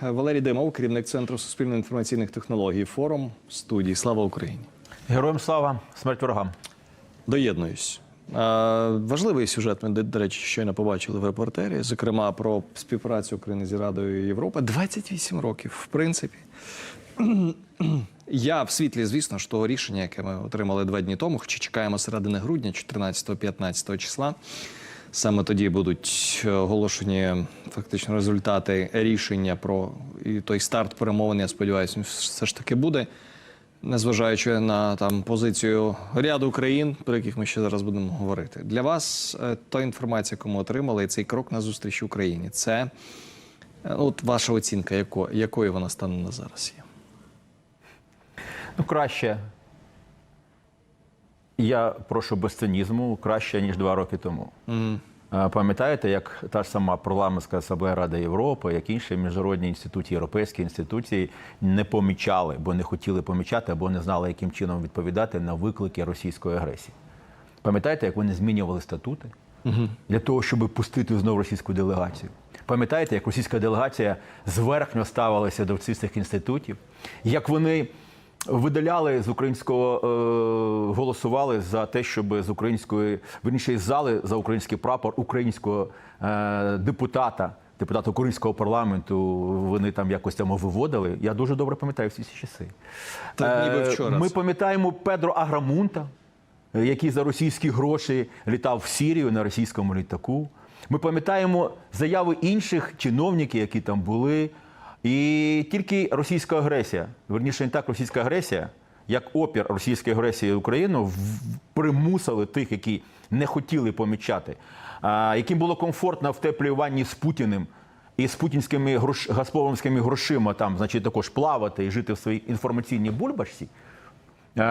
Валерій Димов, керівник центру суспільно-інформаційних технологій. Форум студії. Слава Україні! Героям слава, смерть ворогам. Доєднуюсь. Важливий сюжет ми, до- речі, щойно побачили в репортері, зокрема про співпрацю України з Радою Європи. 28 років, в принципі. Я в світлі, звісно ж, того рішення, яке ми отримали два дні тому, чи чекаємо середини грудня, 14-15 числа. Саме тоді будуть оголошені фактично результати рішення про і той старт перемовин. Я сподіваюся, все ж таки буде. Незважаючи на там позицію ряду країн, про яких ми ще зараз будемо говорити. Для вас е, та інформація, яку ми отримали, і цей крок на зустріч Україні, це е, от ваша оцінка, яко, якою вона стане на зараз є. Ну, краще. Я прошу без цинізму, краще, ніж два роки тому. А, Пам'ятаєте, як та ж сама парламентська асамблея Ради Європи, як інші міжнародні інституції, європейські інституції не помічали, бо не хотіли помічати, або не знали, яким чином відповідати на виклики російської агресії. Пам'ятаєте, як вони змінювали статути для того, щоб пустити знову російську делегацію? Пам'ятаєте, як російська делегація зверхньо ставилася до цих інститутів, як вони видаляли з українського е, голосували за те, щоб з української верніше із зали за український прапор українського е, депутата, депутата українського парламенту, вони там якось там виводили. Я дуже добре пам'ятаю всі ці часи. Так, ніби Е, вчора Ми пам'ятаємо Педро Аграмунта, який за російські гроші літав в Сірію на російському літаку. Ми пам'ятаємо заяви інших чиновників, які там були. І тільки російська агресія, верніше не так російська агресія, як опір російської агресії Україну примусили тих, які не хотіли помічати, яким було комфортно в теплій ванні з Путіним і з путінськими грош... газпромськими грошима там, значить, також плавати і жити в своїй інформаційній бульбашці.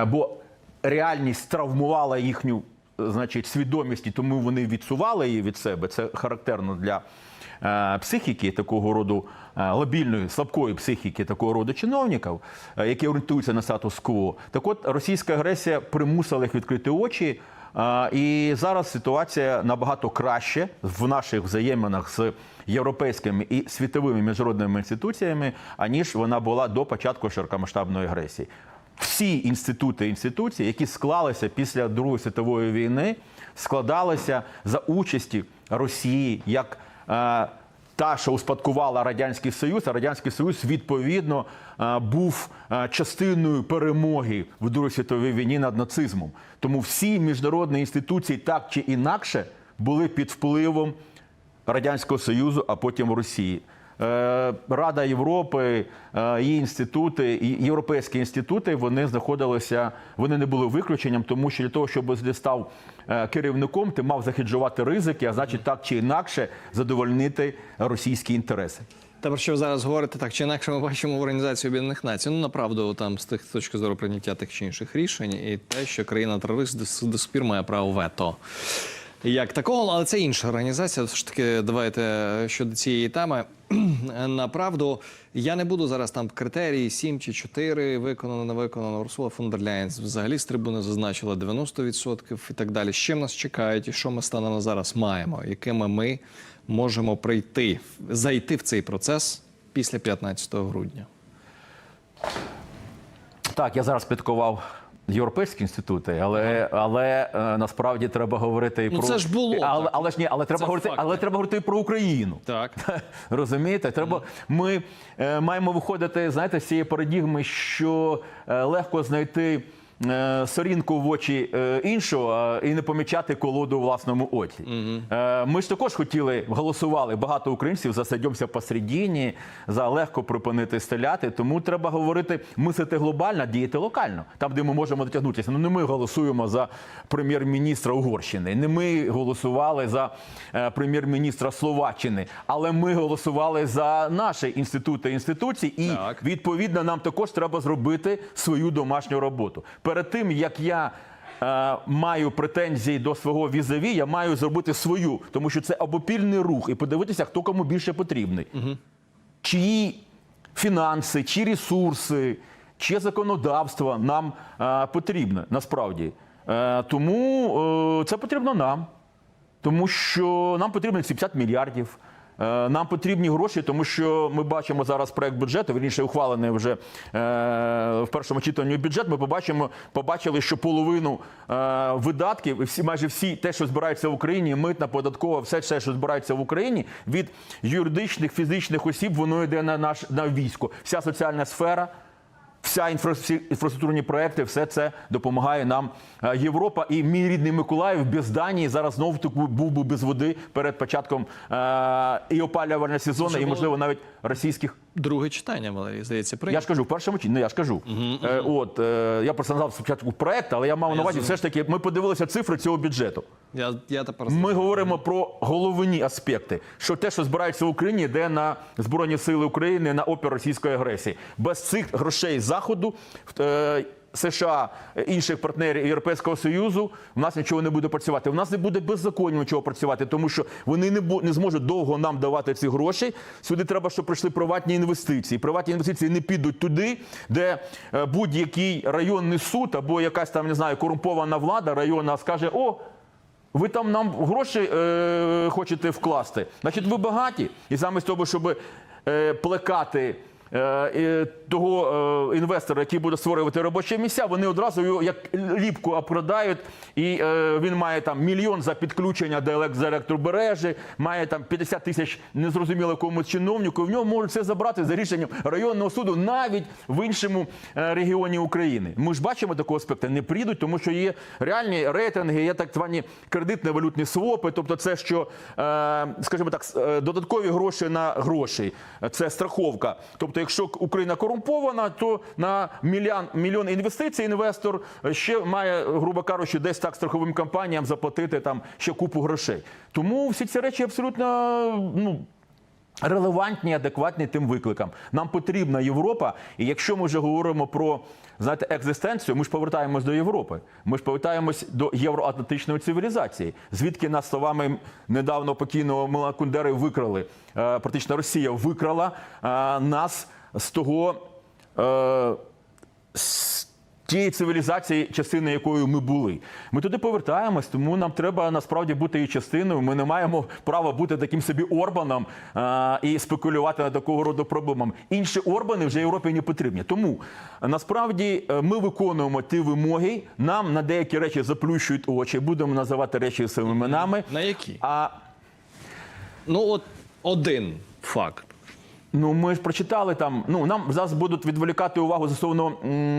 Бо реальність травмувала їхню значить, свідомість, і тому вони відсували її від себе. Це характерно для психіки такого роду е, лабільної, слабкої психіки такого роду чиновників, е, які орієнтуються на статус-кво. Так от російська агресія примусила їх відкрити очі. е, І зараз ситуація набагато краще в наших взаєминах з європейськими і світовими міжнародними інституціями, аніж вона була до початку широкомасштабної агресії всі інститути інституції, які склалися після Другої світової війни, складалися за участі Росії як е, та, що успадкувала Радянський Союз, а Радянський Союз відповідно е, був е, частиною перемоги в Другій світовій війні над нацизмом. Тому всі міжнародні інституції так чи інакше були під впливом Радянського Союзу, а потім Росії. Е, Рада Європи, е, її інститути, і європейські інститути вони знаходилися, вони не були виключенням, тому що для того, щоб ти став е, керівником, ти мав захеджувати ризики, а значить так чи інакше задовольнити російські інтереси. Та про що ви зараз говорите, так чи інакше ми бачимо в Організації Об'єднаних Націй. Ну, направду, там з тих точки зору прийняття тих чи інших рішень, і те, що країна-терорист до, с- до сих пір має право вето. Як такого, але це інша організація. Все ж таки, давайте щодо цієї теми. Направду, я не буду зараз там критерії 7 чи 4, виконано, не виконано. Урсула фон дер Ляєн взагалі з трибуни зазначила 90% і так далі. З чим нас чекають і що ми станемо на зараз маємо, якими ми можемо прийти, зайти в цей процес після 15 грудня. Так, я зараз підкував європейські інститути, але, але е, насправді треба говорити і Ну, про це ж було, але, але ж ні, але треба Це говорити, факт. але треба говорити і про Україну. Так. Розумієте, треба. Ми е, маємо виходити, знаєте, з цієї парадігми, що е, легко знайти. Е, Сорінку в очі е, іншого і не помічати колоду у власному оці. Е, Ми ж також хотіли голосували багато українців за садьомся посередині, за легко припинити стріляти. Тому треба говорити, мислити глобально, діяти локально, там, де ми можемо дотягнутися. Ну не ми голосуємо за прем'єр-міністра Угорщини, не ми голосували за прем'єр-міністра Словаччини, але ми голосували за наші інститути інституції, і Так. відповідно нам також треба зробити свою домашню роботу. Перед тим як я. е, Маю претензії до свого візаві, я маю зробити свою, тому що це обопільний рух, і подивитися, хто кому більше потрібний. Чиї фінанси, чи ресурси, чи законодавство нам е, потрібне насправді. Е, тому е, це потрібно нам. Тому що нам потрібно 70 мільярдів Нам потрібні гроші, тому що ми бачимо зараз проект бюджету, вірніше ухвалений вже е, в першому читанні бюджет. Ми побачимо, побачили, що половину е, видатків, і всі майже всі те, що збирається в Україні, митна, податкова, все, все, що збирається в Україні, від юридичних, фізичних осіб, воно йде на наш на військо. Вся соціальна сфера. Вся інфра, всі інфраструктурні проекти, все це допомагає нам е, Європа. І мій рідний Миколаїв без Данії зараз знову був би без води перед початком е, і опалювального сезону, і можливо навіть російських. Друге читання, Валерій, здається, Я ж кажу, в першому чи ну я ж кажу. Е, от е, я просто назвав спочатку проект, але я мав на увазі, все ж таки, ми подивилися цифри цього бюджету. Я, я тепер Ми говоримо про головні аспекти, що те, що збирається в Україні, йде на Збройні Сили України на опір російської агресії. Без цих грошей заходу е, США, інших партнерів Європейського Союзу, в нас нічого не буде працювати. У нас не буде беззаконня нічого працювати, тому що вони не не зможуть довго нам давати ці гроші. Сюди треба, щоб прийшли приватні інвестиції. Приватні інвестиції не підуть туди, де е, будь-який районний суд або якась там не знаю корумпована влада районна скаже: о. Ви там нам гроші е, хочете вкласти. Значить, ви багаті. І замість того, щоб е, плекати е, того е, інвестора, який буде створювати робочі місця, вони одразу його як ліпку обкрадають. І е, він має там мільйон за підключення до елек- електробережі, має там 50 тисяч незрозуміло якомусь чиновнику. В нього можуть це забрати за рішенням районного суду навіть в іншому е, регіоні України. Ми ж бачимо такого аспекту. Не прийдуть, тому що є реальні рейтинги, є так звані кредитно-валютні свопи. Тобто, це що, е, скажімо так, е, додаткові гроші на гроші. Це страховка. Тобто, якщо Україна корумпована, то на мільйон, мільйон інвестицій інвестор ще має, грубо кажучи, десь так страховим компаніям заплатити там ще купу грошей. Тому всі ці речі абсолютно ну. Релевантні, адекватні тим викликам. Нам потрібна Європа, і якщо ми вже говоримо про знаєте, екзистенцію, ми ж повертаємось до Європи. Ми ж повертаємось до євроатлантичної цивілізації, звідки нас словами недавно покійного Мила Кундери викрали. Е, Практично Росія викрала е, нас з того. Е, з тієї цивілізації, частини якої ми були. Ми туди повертаємось, тому нам треба насправді бути її частиною. Ми не маємо права бути таким собі Орбаном а, і спекулювати на такого роду проблемами. Інші Орбани вже Європі не потрібні. Тому е, насправді е, ми виконуємо ті вимоги. Нам на деякі речі заплющують очі, будемо називати речі своїми іменами. На які? А Ну, от один факт. Ну, ми ж прочитали там. Ну нам зараз будуть відволікати увагу стосовно,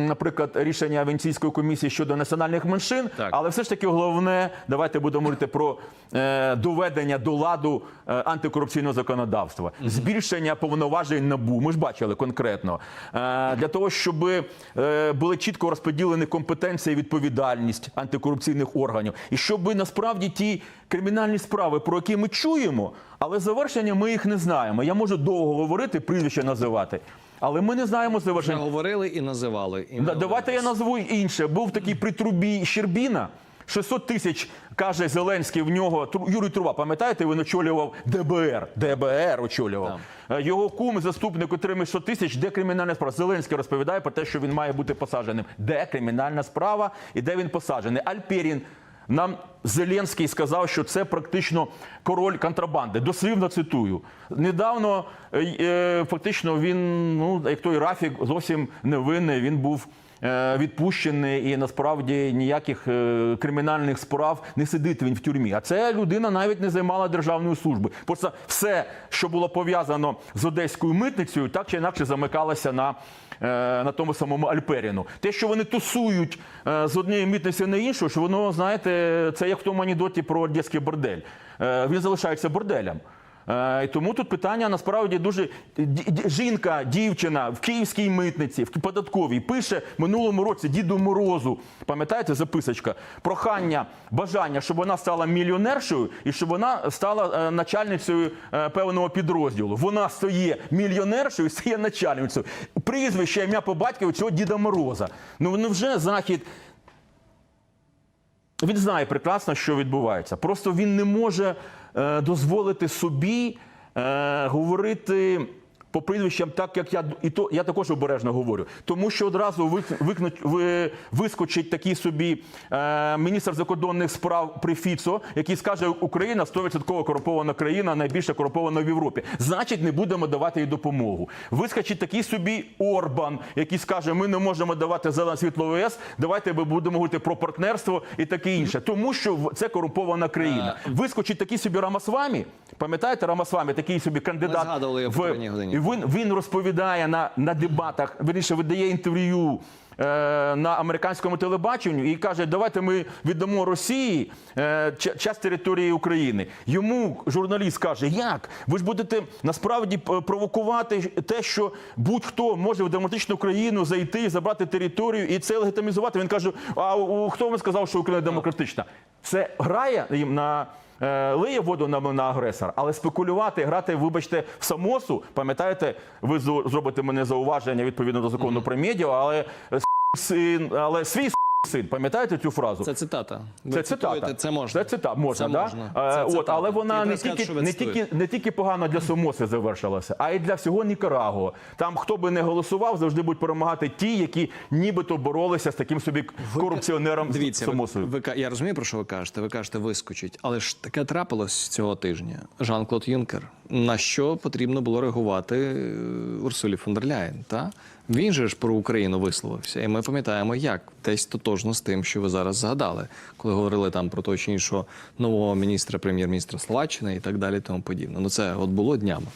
наприклад, рішення Венеційської комісії щодо національних меншин. Так. Але все ж таки головне, давайте будемо говорити про е, доведення до ладу е, антикорупційного законодавства, збільшення повноважень набу. Ми ж бачили конкретно е, для того, щоб е, були чітко розподілені компетенції і відповідальність антикорупційних органів, і щоб насправді ті кримінальні справи, про які ми чуємо, але завершення ми їх не знаємо. Я можу довго говорити, прізвище називати, але ми не знаємо Вже завершення. говорили і називали. І Давайте я назву інше. Був такий при трубі Щербіна. 600 тисяч каже Зеленський в нього Юрій Труба. Пам'ятаєте, він очолював ДБР. ДБР очолював. Е, Його кум, заступник, отримує 100 тисяч. Де кримінальна справа? Зеленський розповідає про те, що він має бути посадженим. Де кримінальна справа і де він посаджений? Альперін. Нам Зеленський сказав, що це практично король контрабанди. Дослівно цитую. Недавно е, е, фактично він, ну як той Рафік, зовсім невинний. Він був е, відпущений і насправді ніяких кримінальних справ не сидить він в тюрмі. А ця людина навіть не займала державної служби. Просто все, що було пов'язано з одеською митницею, так чи інакше замикалося на. Е, На тому самому Альперіну. Те, що вони тусують е, з однієї мітниці на іншу, що воно, знаєте, це як в тому анідоті про одеський бордель. Е, Він залишається борделем. Е, І тому тут питання насправді дуже жінка, дівчина в київській митниці, в податковій пише минулому році Діду Морозу. Пам'ятаєте, записочка? Прохання, бажання, щоб вона стала мільйонершою і щоб вона стала е, начальницею е, певного підрозділу. Вона стає мільйонершою, стає начальницею. Прізвище ім'я по батькові цього Діда Мороза. Ну ну вже захід. Він знає прекрасно, що відбувається. Просто він не може дозволити собі е, говорити По прізвищам, так як я і то я також обережно говорю, тому що одразу вик- викнуть, ви, вискочить такий собі е, міністр закордонних справ при Фіцо, який скаже, Україна 100% корумпована країна, найбільше корумпована в Європі. Значить, не будемо давати їй допомогу. Вискочить такий собі Орбан, який скаже, ми не можемо давати зелене світло ЄС, давайте ми будемо говорити про партнерство і таке інше. Тому що це корумпована країна. Вискочить такий собі Рамасвамі. Пам'ятаєте, Рамасвамі, такий собі кандидат в в. Він, він розповідає на, на дебатах, верніше видає інтерв'ю е, на американському телебаченню і каже, давайте ми віддамо Росії е, ча- часть території України. Йому журналіст каже, як? Ви ж будете насправді провокувати те, що будь-хто може в демократичну країну зайти забрати територію і це легітимізувати. Він каже: а хто вам сказав, що Україна демократична? Це грає їм на. Е, Лиє воду на, на агресора, але спекулювати, грати, вибачте, в самосу. Пам'ятаєте, ви зробите мене зауваження відповідно до закону про медіа, але але свій син, пам'ятаєте цю фразу? Це цитата. Ви Це цитата. Це можна. Це цитата. Можна, Це да? можна. Е, Це От, цитата. але вона не треба сказати, тільки, не, тільки, не тільки погано для Сомоси завершилася, а й для всього Нікарагуа. Там хто би не голосував, завжди будуть перемагати ті, які нібито боролися з таким собі корупціонером Дивіться, ви, Сомосою. ви, ка- я розумію, про що ви кажете. Ви кажете, вискочить. Але ж таке трапилось цього тижня. Жан-Клод Юнкер. На що потрібно було реагувати е, Урсулі фон дер Ляєн, та? Він же ж про Україну висловився. І ми пам'ятаємо, як десь тотожно з тим, що ви зараз згадали, коли говорили там про того чи іншого нового міністра, прем'єр-міністра Словаччини і так далі, тому подібне. Ну це от було днями.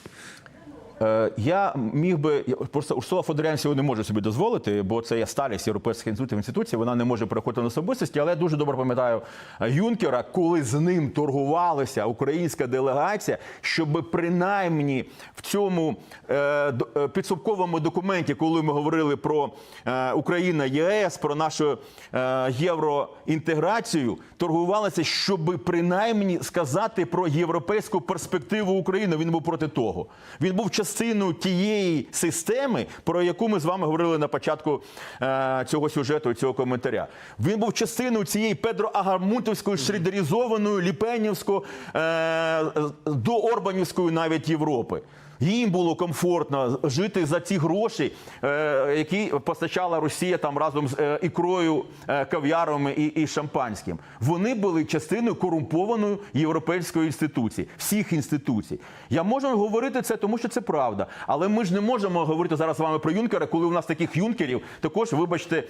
Е, Я міг би просто Урсула Фодорян цього не може собі дозволити, бо це є сталість європейських інститутів інституцій. Вона не може переходити на особистості. Але я дуже добре пам'ятаю е, Юнкера, коли з ним торгувалася українська делегація, щоб принаймні в цьому е, підсумковому документі, коли ми говорили про Україна ЄС, про нашу євроінтеграцію, торгувалися, щоб принаймні сказати про європейську перспективу України. Він був проти того. Він був частиною тієї системи, про яку ми з вами говорили на початку е, цього сюжету цього коментаря. Він був частиною цієї Педро-Агармутовської, шрідерізованої, ліпенівської, е, до Орбанівської навіть Європи. Їм було комфортно жити за ці гроші, е, які постачала Росія там разом з е, ікрою, е, кав'ярами і, і шампанським. Вони були частиною корумпованої європейської інституції, всіх інституцій. Я можу говорити це, тому що це правда. Але ми ж не можемо говорити зараз з вами про юнкера, коли у нас таких юнкерів також, вибачте,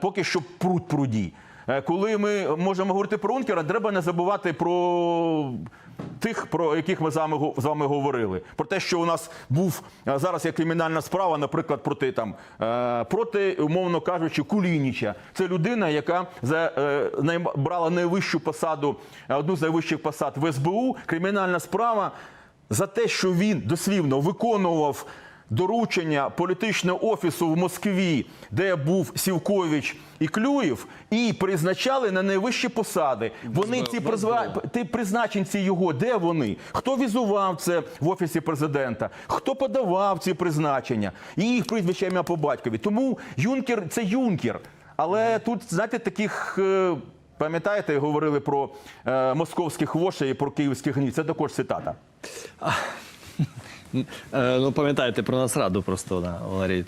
поки що пруд пруді. Коли ми можемо говорити про Юнкера, треба не забувати про тих, про яких ми з вами, з вами говорили. Про те, що у нас був е, зараз є кримінальна справа, наприклад, проти там е, проти, умовно кажучи, Кулініча. Це людина, яка за е, брала найвищу посаду, одну з найвищих посад в СБУ. Кримінальна справа за те, що він дослівно виконував доручення політичного офісу в Москві, де був Сівкович і Клюєв, і призначали на найвищі посади. Вони ці призва... ті призначенці його, де вони? Хто візував це в офісі президента? Хто подавав ці призначення? І їх прізвище ім'я по батькові. Тому Юнкер це Юнкер. Але тут, знаєте, таких. е, Пам'ятаєте, говорили про е, московських вошей і про київських гнів. Це також цитата. Е, ну, пам'ятаєте про нас раду просто, да, Валерій.